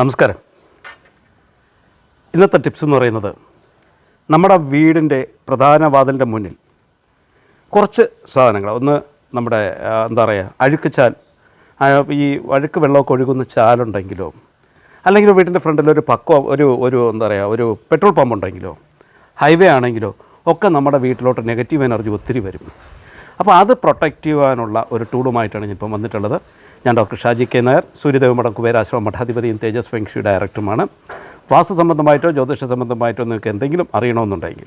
നമസ്കാരം. ഇന്നത്തെ ടിപ്സ് എന്ന് പറയുന്നത് നമ്മുടെ വീടിന്റെ പ്രധാന വാതിലിന്റെ മുന്നിൽ കുറച്ച് സാധനങ്ങൾ. ഒന്ന് നമ്മുടെ എന്താ പറയുക അഴുക്ക് ചാൽ ഈ അഴുക്ക് വെള്ളമൊക്കെ ഒഴുകുന്ന ചാലുണ്ടെങ്കിലോ അല്ലെങ്കിൽ വീടിന്റെ ഫ്രണ്ടിൽ ഒരു പക്വ ഒരു ഒരു എന്താ പറയുക ഒരു പെട്രോൾ പമ്പ് ഉണ്ടെങ്കിലോ ഹൈവേ ആണെങ്കിലോ ഒക്കെ നമ്മുടെ വീട്ടിലോട്ട് നെഗറ്റീവ് എനർജി ഒത്തിരി വരും. അപ്പോൾ അത് പ്രൊട്ടക്റ്റ് ചെയ്യാനുള്ള ഒരു ടൂളുമായിട്ടാണ് ഇപ്പം വന്നിട്ടുള്ളത്. ഞാൻ ഡോക്ടർ ഷാജി കെ നായർ സൂര്യദേവമഠം കുബേരാശ്രമം മഠാധിപതിയും തേജസ് ഫെങ്ഷി ഡയറക്ടറുമാണ്. വാസ്തു സംബന്ധമായിട്ടോ ജ്യോതിഷ സംബന്ധമായിട്ടോ നിങ്ങൾക്ക് എന്തെങ്കിലും അറിയണമെന്നുണ്ടെങ്കിൽ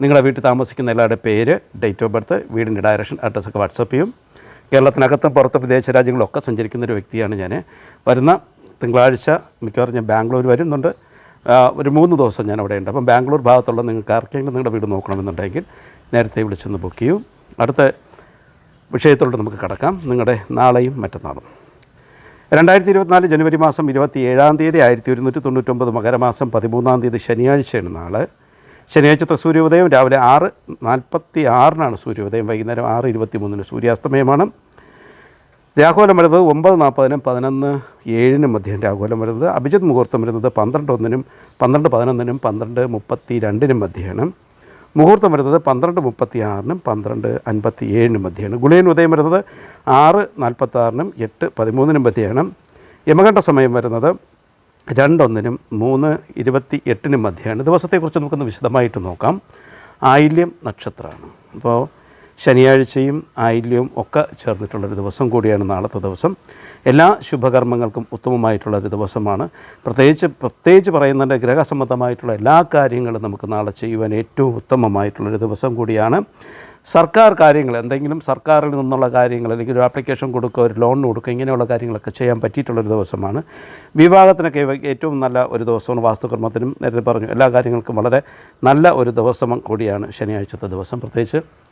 നിങ്ങളുടെ വീട്ടിൽ താമസിക്കുന്ന എല്ലാവരുടെ പേര് ഡേറ്റ് ഓഫ് ബർത്ത് വീടിന്റെ ഡയറക്ഷൻ അഡ്രസ്സൊക്കെ വാട്സപ്പ് ചെയ്യും. കേരളത്തിനകത്തും പുറത്ത് വിദേശ രാജ്യങ്ങളിലൊക്കെ സഞ്ചരിക്കുന്ന ഒരു വ്യക്തിയാണ് ഞാൻ. വരുന്ന തിങ്കളാഴ്ച മിക്കവാറും ഞാൻ ബാംഗ്ലൂർ വരുന്നുണ്ട്. ഒരു മൂന്ന് ദിവസം ഞാൻ അവിടെ ഉണ്ട്. അപ്പം ബാംഗ്ലൂർ ഭാഗത്തുള്ള നിങ്ങൾക്ക് ആർക്കെങ്കിലും നിങ്ങളുടെ വീട് നോക്കണമെന്നുണ്ടെങ്കിൽ നേരത്തെ വിളിച്ചൊന്ന് ബുക്ക് ചെയ്യും. അടുത്ത വിഷയത്തോട് നമുക്ക് കടക്കാം. നിങ്ങളുടെ നാളെയും മറ്റന്നാളും. രണ്ടായിരത്തി ഇരുപത്തിനാല് ജനുവരി മാസം ഇരുപത്തി ഏഴാം തീയതി ആയിരത്തി ഒരുന്നൂറ്റി തൊണ്ണൂറ്റൊമ്പത് മകരമാസം പതിമൂന്നാം തീയതി ശനിയാഴ്ചയാണ് നാളെ. ശനിയാഴ്ചത്തെ സൂര്യോദയം രാവിലെ ആറ് നാൽപ്പത്തി ആറിനാണ് സൂര്യോദയം വൈകുന്നേരം ആറ് ഇരുപത്തി മൂന്നിന് സൂര്യാസ്തമയമാണ്. രാഘോലം വരുന്നത് ഒമ്പത് നാൽപ്പതിനും പതിനൊന്ന് ഏഴിനും മധ്യം രാഘോലം വരുന്നത്. അഭിജിത് മുഹൂർത്തം വരുന്നത് പന്ത്രണ്ട് ഒന്നിനും പന്ത്രണ്ട് പതിനൊന്നിനും പന്ത്രണ്ട് മുപ്പത്തി രണ്ടിനും മധ്യമാണ് മുഹൂർത്തം വരുന്നത് പന്ത്രണ്ട് മുപ്പത്തി ആറിനും പന്ത്രണ്ട് അൻപത്തി ഏഴിനും മധ്യമാണ് ഗുളിയൻ ഉദയം വരുന്നത് ആറ് നാൽപ്പത്താറിനും എട്ട് പതിമൂന്നിനും മധ്യമാണ് യമകണ്ഠ സമയം വരുന്നത് രണ്ടൊന്നിനും മൂന്ന് ഇരുപത്തി എട്ടിനും മധ്യമാണ് ദിവസത്തെക്കുറിച്ച് നമുക്കൊന്ന് വിശദമായിട്ട് നോക്കാം. ആയില്യം നക്ഷത്രമാണ് അപ്പോൾ ശനിയാഴ്ചയും ആയില്യവും ഒക്കെ ചേർന്നിട്ടുള്ളൊരു ദിവസം കൂടിയാണ് നാളത്തെ ദിവസം. എല്ലാ ശുഭകർമ്മങ്ങൾക്കും ഉത്തമമായിട്ടുള്ളൊരു ദിവസമാണ്. പ്രത്യേകിച്ച് പ്രത്യേകിച്ച് പറയുന്നതിന്റെ ഗ്രഹസംബന്ധമായിട്ടുള്ള എല്ലാ കാര്യങ്ങളും നമുക്ക് നാളെ ചെയ്യുവാൻ ഏറ്റവും ഉത്തമമായിട്ടുള്ളൊരു ദിവസം കൂടിയാണ്. സർക്കാർ കാര്യങ്ങൾ എന്തെങ്കിലും സർക്കാരിൽ നിന്നുള്ള കാര്യങ്ങൾ അല്ലെങ്കിൽ ഒരു ആപ്ലിക്കേഷൻ കൊടുക്കുക ഒരു ലോൺ കൊടുക്കുക ഇങ്ങനെയുള്ള കാര്യങ്ങളൊക്കെ ചെയ്യാൻ പറ്റിയിട്ടുള്ളൊരു ദിവസമാണ്. വിവാഹത്തിനൊക്കെ ഏറ്റവും നല്ല ഒരു ദിവസമാണ്. വാസ്തുകർമ്മത്തിനും നേരത്തെ പറഞ്ഞു എല്ലാ കാര്യങ്ങൾക്കും വളരെ നല്ല ഒരു ദിവസം കൂടിയാണ് ശനിയാഴ്ചത്തെ ദിവസം. പ്രത്യേകിച്ച്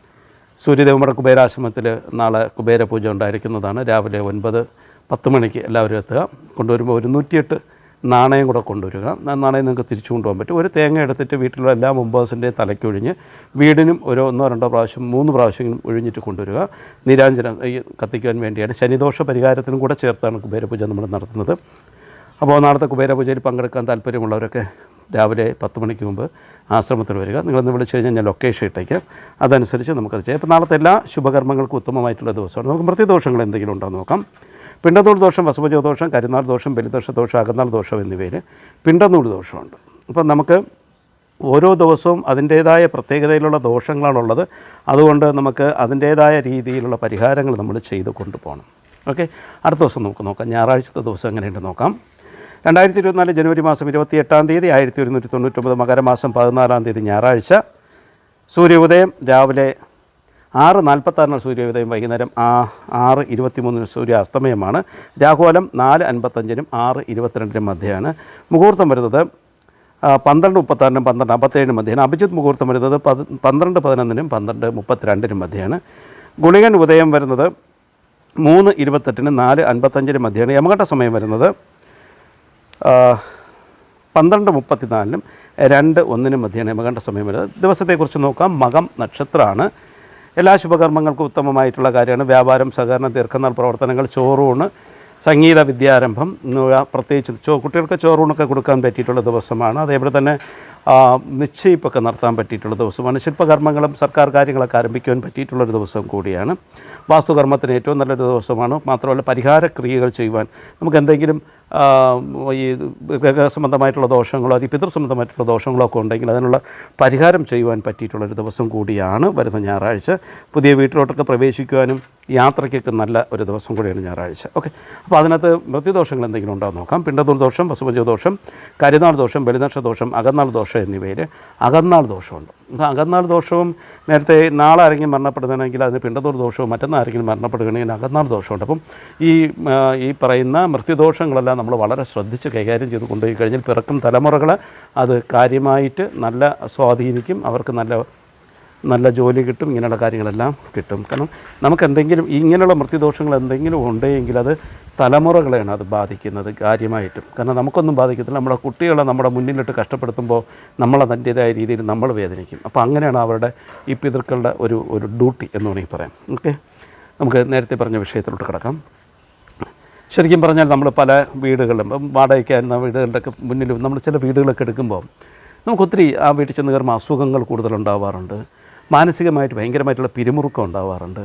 സൂര്യദേവമട കുബേരാശ്രമത്തിൽ നാളെ കുബേര പൂജ ഉണ്ടായിരിക്കുന്നതാണ്. രാവിലെ ഒൻപത് പത്ത് മണിക്ക് എല്ലാവരും എത്തുക. കൊണ്ടുവരുമ്പോൾ ഒരു നൂറ്റിയെട്ട് നാണയം കൂടെ കൊണ്ടുവരിക. നാണയം നിങ്ങൾക്ക് തിരിച്ചു കൊണ്ടുപോകാൻ പറ്റും. ഒരു തേങ്ങ എടുത്തിട്ട് വീട്ടിലുള്ള എല്ലാ മുമ്പേഴ്സിന്റെയും തലയ്ക്കൊഴിഞ്ഞ് വീടിനും ഒരു ഒന്നോ രണ്ടോ പ്രാവശ്യം മൂന്ന് പ്രാവശ്യം ഒഴിഞ്ഞിട്ട് കൊണ്ടുവരിക. നിരാഞ്ജനം ഈ കത്തിക്കാൻ വേണ്ടിയാണ്. ശനിദോഷ പരിഹാരത്തിനും കൂടെ ചേർത്താണ് കുബേരപൂജ നമ്മൾ നടത്തുന്നത്. അപ്പോൾ നാളത്തെ കുബേരപൂജയിൽ പങ്കെടുക്കാൻ താല്പര്യമുള്ളവരൊക്കെ രാവിലെ പത്ത് മണിക്ക് മുമ്പ് ആശ്രമത്തിൽ വരിക. നിങ്ങളൊന്ന് വിളിച്ചു കഴിഞ്ഞാൽ ഞാൻ ലൊക്കേഷൻ ഇട്ടേക്കാം. അതനുസരിച്ച് നമുക്കത് ചെയ്യാം. ഇപ്പോൾ നാളത്തെ എല്ലാ ശുഭകർമ്മങ്ങൾക്കും ഉത്തമമായിട്ടുള്ള ദിവസമാണ്. നമുക്ക് മൃത്യുദോഷങ്ങൾ എന്തെങ്കിലും ഉണ്ടോ നോക്കാം. പിണ്ടനൂൽ ദോഷം വസുഭജോ ദോഷം കരിനാൾ ദോഷം ബലിദോഷ ദോഷം അകന്നാൾ ദോഷം എന്നിവയിൽ പിണ്ടനൂൽ ദോഷമുണ്ട്. അപ്പം നമുക്ക് ഓരോ ദിവസവും അതിന്റേതായ പ്രത്യേകതയിലുള്ള ദോഷങ്ങളാണുള്ളത്. അതുകൊണ്ട് നമുക്ക് അതിന്റേതായ രീതിയിലുള്ള പരിഹാരങ്ങൾ നമ്മൾ ചെയ്ത് കൊണ്ടുപോകണം. ഓക്കെ? അടുത്ത ദിവസം നമുക്ക് നോക്കാം. ഞായറാഴ്ചത്തെ ദിവസം എങ്ങനെയുണ്ട് നോക്കാം. രണ്ടായിരത്തി ഇരുപത്തിനാല് ജനുവരി മാസം ഇരുപത്തി എട്ടാം തീയതി ആയിരത്തി ഒരുന്നൂറ്റി തൊണ്ണൂറ്റൊമ്പത് മകരമാസം പതിനാലാം തീയതി ഞായറാഴ്ച സൂര്യോദയം രാവിലെ ആറ് നാൽപ്പത്താറിന് സൂര്യോദയം വൈകുന്നേരം ആ ആറ് ഇരുപത്തിമൂന്നിന് സൂര്യാസ്തമയമാണ്. രാഹുലം നാല് അൻപത്തഞ്ചിനും ആറ് ഇരുപത്തിരണ്ടിനും മധ്യയാണ്. മുഹൂർത്തം വരുന്നത് പന്ത്രണ്ട് മുപ്പത്താറിനും പന്ത്രണ്ട് അമ്പത്തേഴിനും മധ്യയാണ്. അഭിജിത്ത് മുഹൂർത്തം വരുന്നത് പത് പന്ത്രണ്ട് പതിനൊന്നിനും പന്ത്രണ്ട് മുപ്പത്തിരണ്ടിനും മധ്യയാണ്. ഗുളികൻ ഉദയം വരുന്നത് മൂന്ന് ഇരുപത്തെട്ടിനും നാല് അൻപത്തഞ്ചിനും മധ്യയാണ്. യമഘട്ട സമയം വരുന്നത് പന്ത്രണ്ട് മുപ്പത്തിനാലിനും രണ്ട് ഒന്നിനും മധ്യേന യമകണ്ഠ സമയം വരുന്നത് ദിവസത്തെക്കുറിച്ച് നോക്കാം. മകം നക്ഷത്രമാണ്. എല്ലാ ശുഭകർമ്മങ്ങൾക്കും ഉത്തമമായിട്ടുള്ള കാര്യമാണ്. വ്യാപാരം സഹകരണം ദീർഘനാൾ പ്രവർത്തനങ്ങൾ ചോറൂണ് സംഗീത വിദ്യാരംഭം പ്രത്യേകിച്ച് ചോ കുട്ടികൾക്ക് ചോറൂണൊക്കെ കൊടുക്കാൻ പറ്റിയിട്ടുള്ള ദിവസമാണ്. അതേപോലെ തന്നെ നിശ്ചയിപ്പൊക്കെ നടത്താൻ പറ്റിയിട്ടുള്ള ദിവസമാണ്. ശില്പകർമ്മങ്ങളും സർക്കാർ കാര്യങ്ങളൊക്കെ ആരംഭിക്കുവാൻ പറ്റിയിട്ടുള്ളൊരു ദിവസം കൂടിയാണ്. വാസ്തുകർമ്മത്തിന് ഏറ്റവും നല്ലൊരു ദിവസമാണ്. മാത്രമല്ല പരിഹാര ക്രിയകൾ ചെയ്യുവാൻ നമുക്ക് എന്തെങ്കിലും ഈ സംബന്ധമായിട്ടുള്ള ദോഷങ്ങളോ അല്ലെങ്കിൽ പിതൃ സംബന്ധമായിട്ടുള്ള ദോഷങ്ങളോ ഒക്കെ ഉണ്ടെങ്കിൽ അതിനുള്ള പരിഹാരം ചെയ്യുവാൻ പറ്റിയിട്ടുള്ളൊരു ദിവസം കൂടിയാണ് വരുന്ന ഞായറാഴ്ച. പുതിയ വീട്ടിലോട്ടൊക്കെ പ്രവേശിക്കുവാനും യാത്രയ്ക്കൊക്കെ നല്ല ഒരു ദിവസം കൂടിയാണ് ഞായറാഴ്ച. ഓക്കെ. അപ്പോൾ അതിനകത്ത് മൃത്യുദോഷങ്ങൾ എന്തെങ്കിലും ഉണ്ടോ നോക്കാം. പിണ്ടതൂർ ദോഷം വസുഭജ ദോഷം കരുനാൾ ദോഷം ബലിനക്ഷ ദോഷം അകന്നാൾ ദോഷം എന്നിവയിൽ അകന്നാൾ ദോഷമുണ്ട്. അകന്നാൾ ദോഷവും നേരത്തെ നാളെ ആരെങ്കിലും മരണപ്പെടുന്നതെങ്കിൽ അതിന് പിണ്ടതൂർ ദോഷവും മറ്റന്നാൾ ആരെങ്കിലും മരണപ്പെടുകയാണെങ്കിൽ അകന്നാൾ ദോഷമുണ്ട്. അപ്പം ഈ ഈ പറയുന്ന മൃത്യുദോഷങ്ങളെല്ലാം നമ്മൾ വളരെ ശ്രദ്ധിച്ച് കൈകാര്യം ചെയ്ത് കൊണ്ടുപോയി കഴിഞ്ഞാൽ പിറക്കും തലമുറകൾ അത് കാര്യമായിട്ട് നല്ല സ്വാധീനിക്കും. അവർക്ക് നല്ല നല്ല ജോലി കിട്ടും ഇങ്ങനെയുള്ള കാര്യങ്ങളെല്ലാം കിട്ടും. കാരണം നമുക്ക് എന്തെങ്കിലും ഇങ്ങനെയുള്ള മൃത്യുദോഷങ്ങൾ എന്തെങ്കിലും ഉണ്ടെങ്കിൽ അത് തലമുറകളെയാണ് അത് ബാധിക്കുന്നത് കാര്യമായിട്ടും. കാരണം നമുക്കൊന്നും ബാധിക്കത്തില്ല. നമ്മുടെ കുട്ടികളെ നമ്മുടെ മുന്നിലിട്ട് കഷ്ടപ്പെടുത്തുമ്പോൾ നമ്മൾ അതിന്റേതായ രീതിയിൽ നമ്മൾ വേദനിക്കും. അപ്പോൾ അങ്ങനെയാണ് അവരുടെ ഈ പിതൃക്കളുടെ ഒരു ഒരു ഡ്യൂട്ടി എന്ന് വേണമെങ്കിൽ പറയാം. ഓക്കെ? നമുക്ക് നേരത്തെ പറഞ്ഞ വിഷയത്തിലോട്ട് കിടക്കാം. ശരിക്കും പറഞ്ഞാൽ നമ്മൾ പല വീടുകളിലും ഇപ്പം വാടകയ്ക്ക് ആയിരുന്ന വീടുകളുടെയൊക്കെ മുന്നിലും നമ്മൾ ചില വീടുകളൊക്കെ എടുക്കുമ്പോൾ നമുക്കൊത്തിരി ആ വീട്ടിൽ ചെന്ന് കയറുമ്പോൾ അസുഖങ്ങൾ കൂടുതലുണ്ടാവാറുണ്ട്. മാനസികമായിട്ട് ഭയങ്കരമായിട്ടുള്ള പിരിമുറുക്കം ഉണ്ടാവാറുണ്ട്.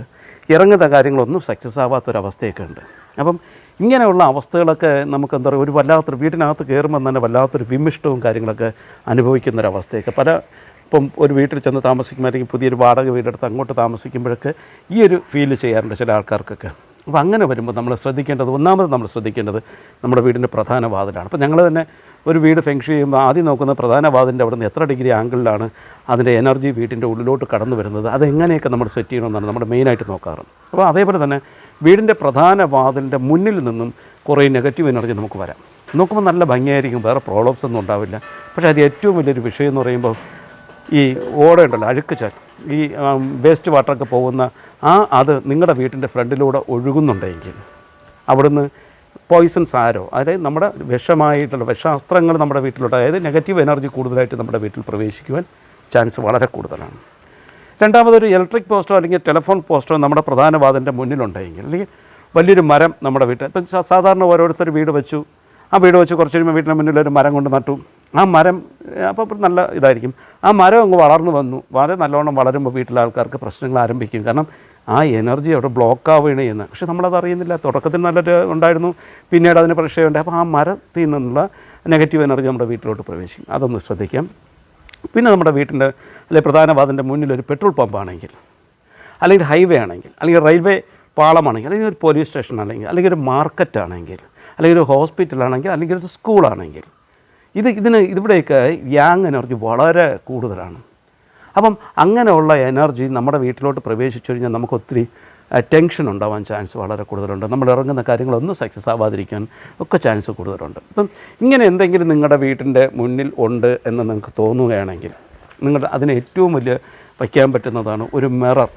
ഇറങ്ങുന്ന കാര്യങ്ങളൊന്നും സക്സസ് ആവാത്തൊരവസ്ഥയൊക്കെ ഉണ്ട് അപ്പം ഇങ്ങനെയുള്ള അവസ്ഥകളൊക്കെ നമുക്ക് എന്താ പറയുക ഒരു വല്ലാത്തൊരു വീട്ടിനകത്ത് കയറുമ്പോൾ തന്നെ വല്ലാത്തൊരു വിമിഷ്ടവും കാര്യങ്ങളൊക്കെ അനുഭവിക്കുന്നൊരവസ്ഥയൊക്കെ. പല ഇപ്പം ഒരു വീട്ടിൽ ചെന്ന് താമസിക്കുമ്പോൾ അല്ലെങ്കിൽ പുതിയൊരു വാടക വീടെടുത്ത് അങ്ങോട്ട് താമസിക്കുമ്പോഴൊക്കെ ഈ ഒരു ഫീൽ ചെയ്യാറുണ്ട് ചില ആൾക്കാർക്കൊക്കെ. അപ്പോൾ അങ്ങനെ വരുമ്പോൾ നമ്മൾ ശ്രദ്ധിക്കേണ്ടത് ഒന്നാമത് നമ്മൾ ശ്രദ്ധിക്കേണ്ടത് നമ്മുടെ വീടിന്റെ പ്രധാന വാതിലാണ്. അപ്പോൾ ഞങ്ങൾ തന്നെ ഒരു വീട് ഫെങ്ഷ് ചെയ്യുമ്പോൾ ആദ്യം നോക്കുന്ന പ്രധാന വാതിന്റെ അവിടെ നിന്ന് എത്ര ഡിഗ്രി ആംഗിളിലാണ് അതിന്റെ എനർജി വീട്ടിന്റെ ഉള്ളിലോട്ട് കടന്നു വരുന്നത്? അതെങ്ങനെയൊക്കെ നമ്മൾ സെറ്റ് ചെയ്യണമെന്നാണ് നമ്മൾ മെയിനായിട്ട് നോക്കാറ്. അപ്പോൾ അതേപോലെ തന്നെ വീടിന്റെ പ്രധാന വാതിലിന്റെ മുന്നിൽ നിന്നും കുറേ നെഗറ്റീവ് എനർജി നമുക്ക് വരാം. നോക്കുമ്പോൾ നല്ല ഭംഗിയായിരിക്കും വേറെ പ്രോബ്ലംസ് ഒന്നും ഉണ്ടാവില്ല. പക്ഷേ അത് ഏറ്റവും വലിയൊരു വിഷയം എന്ന് പറയുമ്പോൾ ഈ ഓടയുണ്ടല്ലോ അഴുക്കുചാൽ ഈ വേസ്റ്റ് വാട്ടറൊക്കെ പോകുന്ന ആ അത് നിങ്ങളുടെ വീട്ടിന്റെ ഫ്രണ്ടിലൂടെ ഒഴുകുന്നുണ്ടെങ്കിൽ അവിടുന്ന് പോയിസൺസ് ആരോ? അതായത് നമ്മുടെ വിഷമായിട്ടുള്ള വിഷാസ്ത്രങ്ങൾ നമ്മുടെ വീട്ടിലോട്ട് അതായത് നെഗറ്റീവ് എനർജി കൂടുതലായിട്ട് നമ്മുടെ വീട്ടിൽ പ്രവേശിക്കുവാൻ ചാൻസ് വളരെ കൂടുതലാണ്. രണ്ടാമതൊരു ഇലക്ട്രിക് പോസ്റ്റോ അല്ലെങ്കിൽ ടെലിഫോൺ പോസ്റ്റോ നമ്മുടെ പ്രധാന വാതിന്റെ മുന്നിലുണ്ടെങ്കിൽ അല്ലെങ്കിൽ വലിയൊരു മരം നമ്മുടെ വീട്ടിൽ ഇപ്പം സാധാരണ ഓരോരുത്തർ വീട് വെച്ചു. ആ വീട് വെച്ച് കുറച്ച് കഴിയുമ്പോൾ വീട്ടിന്റെ മുന്നിൽ ഒരു മരം കൊണ്ട് നട്ടു. ആ മരം അപ്പോൾ നല്ല ഇതായിരിക്കും. ആ മരം അങ്ങ് വളർന്നു വന്നു. വളരെ നല്ലോണം വളരുമ്പോൾ വീട്ടിലെ ആൾക്കാർക്ക് പ്രശ്നങ്ങൾ ആരംഭിക്കും. കാരണം ആ എനർജി അവിടെ ബ്ലോക്ക് ആവുകയാണ് ചെയ്യുന്നത്. പക്ഷെ നമ്മളത് അറിയുന്നില്ല. തുടക്കത്തിൽ നല്ലൊരു ഉണ്ടായിരുന്നു. പിന്നീട് അതിന് പ്രശ്നമുണ്ട് അപ്പോൾ ആ മരത്തിൽ നിന്നുള്ള നെഗറ്റീവ് എനർജി നമ്മുടെ വീട്ടിലോട്ട് പ്രവേശിക്കും. അതൊന്ന് ശ്രദ്ധിക്കാം. പിന്നെ നമ്മുടെ വീട്ടിന്റെ അല്ലെങ്കിൽ പ്രധാന വാതിന്റെ മുന്നിൽ ഒരു പെട്രോൾ പമ്പാണെങ്കിൽ അല്ലെങ്കിൽ ഹൈവേ ആണെങ്കിൽ അല്ലെങ്കിൽ റെയിൽവേ പാളമാണെങ്കിൽ അല്ലെങ്കിൽ ഒരു പോലീസ് സ്റ്റേഷൻ ആണെങ്കിൽ അല്ലെങ്കിൽ ഒരു മാർക്കറ്റ് ആണെങ്കിൽ അല്ലെങ്കിൽ ഒരു ഹോസ്പിറ്റൽ ആണെങ്കിൽ അല്ലെങ്കിൽ ഒരു സ്കൂളാണെങ്കിൽ ഇത് ഇതിന് ഇവിടെയൊക്കെ യാങ് എനർജി വളരെ കൂടുതലാണ്. അപ്പം അങ്ങനെയുള്ള എനർജി നമ്മുടെ വീട്ടിലോട്ട് പ്രവേശിച്ചു കഴിഞ്ഞാൽ നമുക്ക് ഒത്തിരി ടെൻഷൻ ഉണ്ടാവാൻ ചാൻസ് വളരെ കൂടുതലുണ്ട്. നമ്മൾ ഇറങ്ങുന്ന കാര്യങ്ങളൊന്നും സക്സസ് ആവാതിരിക്കാൻ ഒക്കെ ചാൻസ് കൂടുതലുണ്ട്. അപ്പം ഇങ്ങനെ എന്തെങ്കിലും നിങ്ങളുടെ വീട്ടിന്റെ മുന്നിൽ ഉണ്ട് എന്ന് നിങ്ങൾക്ക് തോന്നുകയാണെങ്കിൽ നിങ്ങളുടെ അതിന് ഏറ്റവും വലിയ വയ്ക്കാൻ പറ്റുന്നതാണ് ഒരു മിറർ.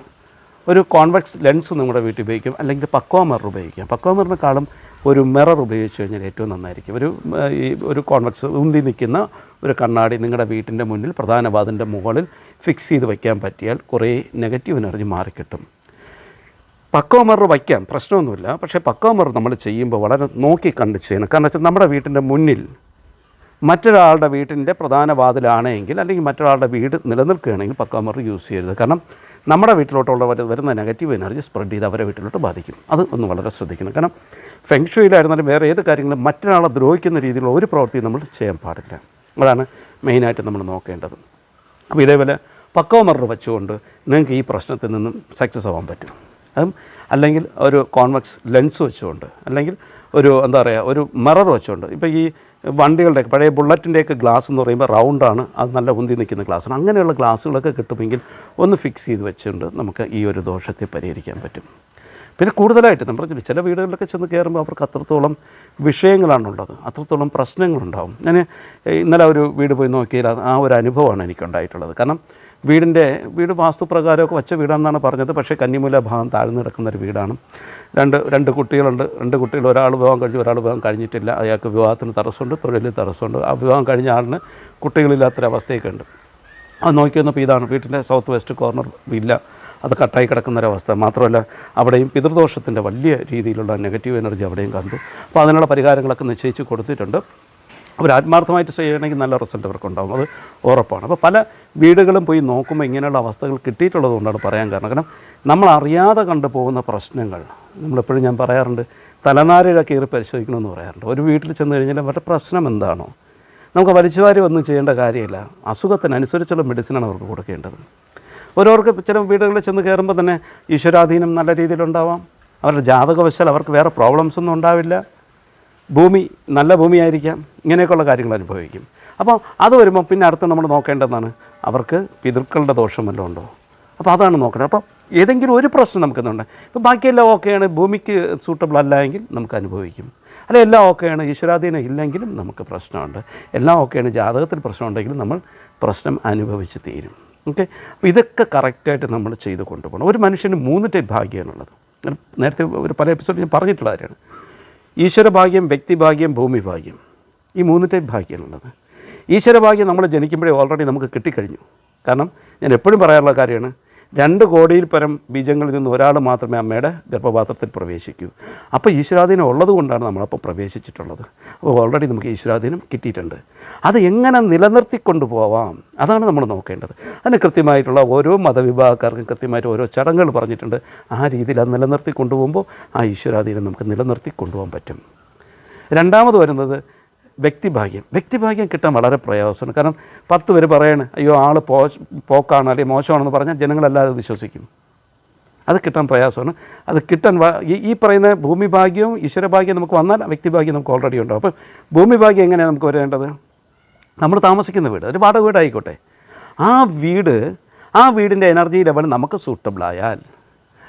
ഒരു കോൺവെക്സ് ലെൻസ് നിങ്ങളുടെ വീട്ടിൽ ഉപയോഗിക്കും. അല്ലെങ്കിൽ പക്വ മിറർ ഉപയോഗിക്കാം. പക്വ മിററിനെക്കാളും ഒരു മിറർ ഉപയോഗിച്ച് കഴിഞ്ഞാൽ ഏറ്റവും നന്നായിരിക്കും. ഒരു ഈ ഒരു കോൺവെക്സ് ഉന്തി നിൽക്കുന്ന ഒരു കണ്ണാടി നിങ്ങളുടെ വീട്ടിന്റെ മുന്നിൽ പ്രധാന വാതിന്റെ മുകളിൽ ഫിക്സ് ചെയ്ത് വയ്ക്കാൻ പറ്റിയാൽ കുറേ നെഗറ്റീവ് എനർജി മാറിക്കിട്ടും. പക്കോ മിറർ വയ്ക്കാം പ്രശ്നമൊന്നുമില്ല. പക്ഷേ പക്കോ മിറർ നമ്മൾ ചെയ്യുമ്പോൾ വളരെ നോക്കി കണ്ട് ചെയ്യണം. കാരണം വെച്ചാൽ നമ്മുടെ വീട്ടിന്റെ മുന്നിൽ മറ്റൊരാളുടെ വീട്ടിന്റെ പ്രധാന വാതിലാണെങ്കിൽ അല്ലെങ്കിൽ മറ്റൊരാളുടെ വീട് നിലനിൽക്കുകയാണെങ്കിൽ പക്കോ മിറർ യൂസ് ചെയ്യരുത്. കാരണം നമ്മുടെ വീട്ടിലോട്ടുള്ള വരു- വരുന്ന നെഗറ്റീവ് എനർജി സ്പ്രെഡ് ചെയ്ത് അവരെ വീട്ടിലോട്ട് ബാധിക്കും. അത് ഒന്ന് വളരെ ശ്രദ്ധിക്കണം. കാരണം ഫെങ്ഷുയിലായിരുന്നാലും വേറെ ഏത് കാര്യങ്ങളും മറ്റൊരാളെ ദ്രോഹിക്കുന്ന രീതിയിലുള്ള ഒരു പ്രവൃത്തിയും നമ്മൾ ചെയ്യാൻ പാടില്ല. അതാണ് മെയിനായിട്ട് നമ്മൾ നോക്കേണ്ടത്. അപ്പോൾ ഇതേപോലെ പക്കവ മിറർ വെച്ചുകൊണ്ട് നിങ്ങൾക്ക് ഈ പ്രശ്നത്തിൽ നിന്നും സക്സസ് ആവാൻ പറ്റും. അതും അല്ലെങ്കിൽ ഒരു കോൺവെക്സ് ലെൻസ് വെച്ചുകൊണ്ട് അല്ലെങ്കിൽ ഒരു എന്താ പറയുക ഒരു മിറർ വെച്ചുകൊണ്ട്. ഇപ്പോൾ ഈ വണ്ടികളുടെ പഴയ ബുള്ളറ്റിന്റെയൊക്കെ ഗ്ലാസ് എന്ന് പറയുമ്പോൾ റൗണ്ടാണ് അത് നല്ല ഉന്തി നിൽക്കുന്ന ഗ്ലാസ്സാണ് അങ്ങനെയുള്ള ഗ്ലാസ്സുകളൊക്കെ കിട്ടുമെങ്കിൽ ഒന്ന് ഫിക്സ് ചെയ്ത് വെച്ചുകൊണ്ട് നമുക്ക് ഈ ഒരു ദോഷത്തെ പരിഹരിക്കാൻ പറ്റും. പിന്നെ കൂടുതലായിട്ട് നമ്മൾ ചില വീടുകളിലൊക്കെ ചെന്ന് കയറുമ്പോൾ അവർക്ക് അത്രത്തോളം വിഷയങ്ങളാണുള്ളത്. അത്രത്തോളം പ്രശ്നങ്ങളുണ്ടാവും. ഞാൻ ഇന്നലെ ഒരു വീട് പോയി നോക്കിയാൽ ആ ഒരു അനുഭവമാണ് എനിക്കുണ്ടായിട്ടുള്ളത്. കാരണം വീടിന്റെ വീട് വാസ്തുപ്രകാരമൊക്കെ വച്ച വീടാണെന്നാണ് പറഞ്ഞത്. പക്ഷേ കന്നിമൂല ഭാഗം താഴ്ന്നു കിടക്കുന്ന ഒരു വീടാണ്. രണ്ട് രണ്ട് കുട്ടികളുണ്ട്. രണ്ട് കുട്ടികൾ ഒരാൾ വിവാഹം കഴിഞ്ഞു ഒരാൾ വിവാഹം കഴിഞ്ഞിട്ടില്ല. അയാൾക്ക് വിവാഹത്തിന് തടസ്സമുണ്ട് തൊഴിലിൽ തടസ്സമുണ്ട്. ആ വിവാഹം കഴിഞ്ഞ ആളിന് കുട്ടികളില്ലാത്തൊരവസ്ഥയൊക്കെ ഉണ്ട്. അത് നോക്കി വന്നപ്പോൾ ഇതാണ് വീട്ടിന്റെ സൗത്ത് വെസ്റ്റ് കോർണർ ഇല്ല. അത് കട്ടായി കിടക്കുന്ന ഒരവസ്ഥ മാത്രമല്ല അവിടെയും പിതൃദോഷത്തിന്റെ വലിയ രീതിയിലുള്ള നെഗറ്റീവ് എനർജി അവിടെയും കണ്ടു. അപ്പോൾ അതിനുള്ള പരിഹാരങ്ങളൊക്കെ നിശ്ചയിച്ച് കൊടുത്തിട്ടുണ്ട്. അവർ ആത്മാർത്ഥമായിട്ട് ചെയ്യണമെങ്കിൽ നല്ല റിസൾട്ട് അവർക്കുണ്ടാകും അത് ഉറപ്പാണ്. അപ്പോൾ പല വീടുകളും പോയി നോക്കുമ്പോൾ ഇങ്ങനെയുള്ള അവസ്ഥകൾ കിട്ടിയിട്ടുള്ളത് കൊണ്ടാണ് പറയാൻ കാരണം. കാരണം നമ്മൾ അറിയാതെ കണ്ടു പോകുന്ന പ്രശ്നങ്ങൾ നമ്മളെപ്പോഴും ഞാൻ പറയാറുണ്ട് തലനാരിഴ കയറി പരിശോധിക്കണമെന്ന് പറയാറുണ്ട്. ഒരു വീട്ടിൽ ചെന്ന് കഴിഞ്ഞാൽ അവരുടെ പ്രശ്നം എന്താണോ? നമുക്ക് വലിച്ചുവാരി ഒന്നും ചെയ്യേണ്ട കാര്യമില്ല. അസുഖത്തിനനുസരിച്ചുള്ള മെഡിസിനാണ് അവർക്ക് കൊടുക്കേണ്ടത്. ഓരോർക്ക് ചില വീടുകളിൽ ചെന്ന് കയറുമ്പോൾ തന്നെ ഈശ്വരാധീനം നല്ല രീതിയിലുണ്ടാവാം. അവരുടെ ജാതകവശാൽ അവർക്ക് വേറെ പ്രോബ്ലംസ് ഒന്നും ഉണ്ടാവില്ല. ഭൂമി നല്ല ഭൂമിയായിരിക്കാം. ഇങ്ങനെയൊക്കെയുള്ള കാര്യങ്ങൾ അനുഭവിക്കും. അപ്പോൾ അത് വരുമ്പോൾ പിന്നെ അടുത്ത് നമ്മൾ നോക്കേണ്ടതാണ് അവർക്ക് പിതൃക്കളുടെ ദോഷം വല്ലതും ഉണ്ടോ? അപ്പോൾ അതാണ് നോക്കേണ്ടത്. അപ്പോൾ ഏതെങ്കിലും ഒരു പ്രശ്നം നമുക്കെന്നുണ്ട് ഇപ്പോൾ ബാക്കിയെല്ലാം ഓക്കെയാണ്. ഭൂമിക്ക് സൂട്ടബിൾ അല്ല എങ്കിൽ നമുക്ക് അനുഭവിക്കും. അല്ല എല്ലാം ഓക്കെയാണ്. ഈശ്വരാധീനം ഇല്ലെങ്കിലും നമുക്ക് പ്രശ്നമുണ്ട്. എല്ലാം ഓക്കെയാണ്. ജാതകത്തിൽ പ്രശ്നമുണ്ടെങ്കിലും നമ്മൾ പ്രശ്നം അനുഭവിച്ച് തീരും. ഓക്കെ? അപ്പോൾ ഇതൊക്കെ കറക്റ്റായിട്ട് നമ്മൾ ചെയ്ത് കൊണ്ടുപോകണം. ഒരു മനുഷ്യന് മൂന്ന് ടൈപ്പ് ഭാഗ്യമാണുള്ളത്. നേരത്തെ ഒരു പല എപ്പിസോഡ് ഞാൻ പറഞ്ഞിട്ടുള്ള കാര്യമാണ്. ഈശ്വരഭാഗ്യം വ്യക്തിഭാഗ്യം ഭൂമിഭാഗ്യം. ഈ മൂന്ന് ടൈപ്പ് ഭാഗ്യമാണുള്ളത്. ഈശ്വരഭാഗ്യം നമ്മൾ ജനിക്കുമ്പോഴേ ഓൾറെഡി നമുക്ക് കിട്ടിക്കഴിഞ്ഞു. കാരണം ഞാൻ എപ്പോഴും പറയാറുള്ള കാര്യമാണ് രണ്ട് കോടിയിൽ പരം ബീജങ്ങളിൽ നിന്ന് ഒരാൾ മാത്രമേ അമ്മയുടെ ഗർഭപാത്രത്തിൽ പ്രവേശിക്കൂ. അപ്പോൾ ഈശ്വരാധീനം ഉള്ളത് കൊണ്ടാണ് നമ്മളപ്പോൾ പ്രവേശിച്ചിട്ടുള്ളത്. അപ്പോൾ ഓൾറെഡി നമുക്ക് ഈശ്വരാധീനം കിട്ടിയിട്ടുണ്ട്. അത് എങ്ങനെ നിലനിർത്തിക്കൊണ്ട് പോവാം അതാണ് നമ്മൾ നോക്കേണ്ടത്. അതിന് കൃത്യമായിട്ടുള്ള ഓരോ മതവിഭാഗക്കാർക്കും കൃത്യമായിട്ട് ഓരോ ചടങ്ങുകൾ പറഞ്ഞിട്ടുണ്ട്. ആ രീതിയിൽ അത് നിലനിർത്തി കൊണ്ടുപോകുമ്പോൾ ആ ഈശ്വരാധീനം നമുക്ക് നിലനിർത്തി കൊണ്ടുപോകാൻ പറ്റും. രണ്ടാമത് വരുന്നത് വ്യക്തിഭാഗ്യം. വ്യക്തിഭാഗ്യം കിട്ടാൻ വളരെ പ്രയാസമാണ്. കാരണം പത്ത് പേര് പറയാണ് അയ്യോ ആൾ പോ പോക്കാണ് അല്ലെങ്കിൽ മോശമാണെന്ന് പറഞ്ഞാൽ ജനങ്ങളെല്ലാവരും വിശ്വസിക്കും അത് കിട്ടാൻ പ്രയാസമാണ്. അത് കിട്ടാൻ ഈ പറയുന്ന ഭൂമിഭാഗ്യവും ഈശ്വരഭാഗ്യം നമുക്ക് വന്നാൽ വ്യക്തിഭാഗ്യം നമുക്ക് ഓൾറെഡി ഉണ്ടോ. അപ്പോൾ ഭൂമിഭാഗ്യം എങ്ങനെയാണ് നമുക്ക് വരേണ്ടത്? നമ്മൾ താമസിക്കുന്ന വീട് ഒരു വാടക വീടായിക്കോട്ടെ. ആ വീട് ആ വീടിന്റെ എനർജി ലെവൽ നമുക്ക് സൂട്ടബിളായാൽ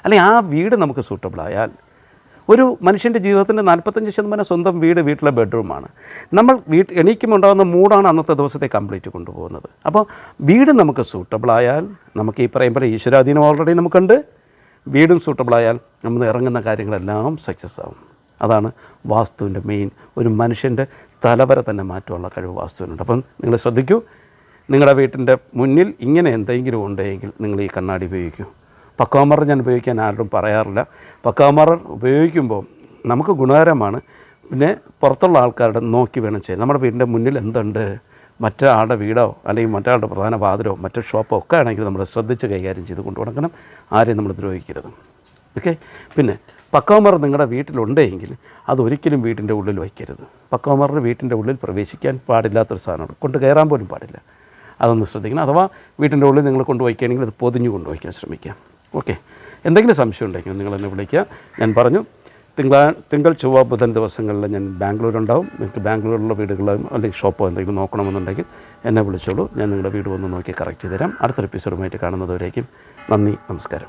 അല്ലെങ്കിൽ ആ വീട് നമുക്ക് സൂട്ടബിളായാൽ ഒരു മനുഷ്യന്റെ ജീവിതത്തിന്റെ നാൽപ്പത്തഞ്ച് ശതമാനം സ്വന്തം വീട് വീട്ടിലെ ബെഡ്റൂമാണ്. നമ്മൾ വീട്ട് എണീക്കുമ്പോൾ ഉണ്ടാകുന്ന മൂടാണ് അന്നത്തെ ദിവസത്തെ കംപ്ലീറ്റ് കൊണ്ടുപോകുന്നത്. അപ്പോൾ വീട് നമുക്ക് സൂട്ടബിളായാൽ നമുക്ക് ഈ പറയും പോലെ ഈശ്വരാധീനം ഓൾറെഡി നമുക്കുണ്ട്. വീടും സൂട്ടബിളായാൽ നമ്മൾ ഇറങ്ങുന്ന കാര്യങ്ങളെല്ലാം സക്സസ് ആവും. അതാണ് വാസ്തുവിന്റെ മെയിൻ ഒരു മനുഷ്യന്റെ തലവര തന്നെ മാറ്റമുള്ള കഴിവ് വാസ്തുവിനുണ്ട്. അപ്പം നിങ്ങൾ ശ്രദ്ധിക്കൂ നിങ്ങളുടെ വീട്ടിന്റെ മുന്നിൽ ഇങ്ങനെ എന്തെങ്കിലും ഉണ്ടെങ്കിൽ നിങ്ങൾ ഈ കണ്ണാടി ഉപയോഗിക്കൂ. പക്കാമറ ഞാൻ ഉപയോഗിക്കാൻ ആരോടും പറയാറില്ല. പക്കാമറ ഉപയോഗിക്കുമ്പോൾ നമുക്ക് ഗുണകരമാണ്. പിന്നെ പുറത്തുള്ള ആൾക്കാരുടെ നോക്കി വേണം ചെയ്യാൻ. നമ്മുടെ വീടിന്റെ മുന്നിൽ എന്തുണ്ട്? മറ്റൊരാളുടെ വീടോ അല്ലെങ്കിൽ മറ്റൊരാളുടെ പ്രധാന വാതിലോ മറ്റേ ഷോപ്പോ ഒക്കെ ആണെങ്കിൽ നമ്മൾ ശ്രദ്ധിച്ച് കൈകാര്യം ചെയ്ത് കൊണ്ടു കൊടുക്കണം ആരെയും നമ്മൾ ദ്രോഹിക്കരുത്. ഓക്കെ പിന്നെ പക്കോമർ നിങ്ങളുടെ വീട്ടിലുണ്ടെങ്കിൽ അതൊരിക്കലും വീട്ടിന്റെ ഉള്ളിൽ വയ്ക്കരുത്. പക്കോമറിന് വീട്ടിന്റെ ഉള്ളിൽ പ്രവേശിക്കാൻ പാടില്ലാത്തൊരു സാധനമാണ്. കൊണ്ട് കയറാൻ പോലും പാടില്ല. അതൊന്ന് ശ്രദ്ധിക്കണം. അഥവാ വീട്ടിന്റെ ഉള്ളിൽ നിങ്ങൾ കൊണ്ടുപോയിക്കുകയാണെങ്കിൽ അത് പൊതിഞ്ഞു കൊണ്ടുപോയിക്കാൻ ശ്രമിക്കുക ഓക്കെ. എന്തെങ്കിലും സംശയം ഉണ്ടെങ്കിൽ നിങ്ങൾ എന്നെ വിളിക്കുക. ഞാൻ പറഞ്ഞു തിങ്കളാ തിങ്കൾ ചൊവ്വ ബുധൻ ദിവസങ്ങളിൽ ഞാൻ ബാംഗ്ലൂർ ഉണ്ടാവും നിങ്ങൾക്ക് ബാംഗ്ലൂരിലുള്ള വീടുകളോ അല്ലെങ്കിൽ ഷോപ്പോ എന്തെങ്കിലും നോക്കണമെന്നുണ്ടെങ്കിൽ എന്നെ വിളിച്ചോളൂ. ഞാൻ നിങ്ങളുടെ വീട് വന്ന് നോക്കി കറക്റ്റ് ചെയ്തുതരാം. അടുത്തൊരു എപ്പിസോഡുമായിട്ട് കാണുന്നതുവരേക്കും നന്ദി നമസ്കാരം.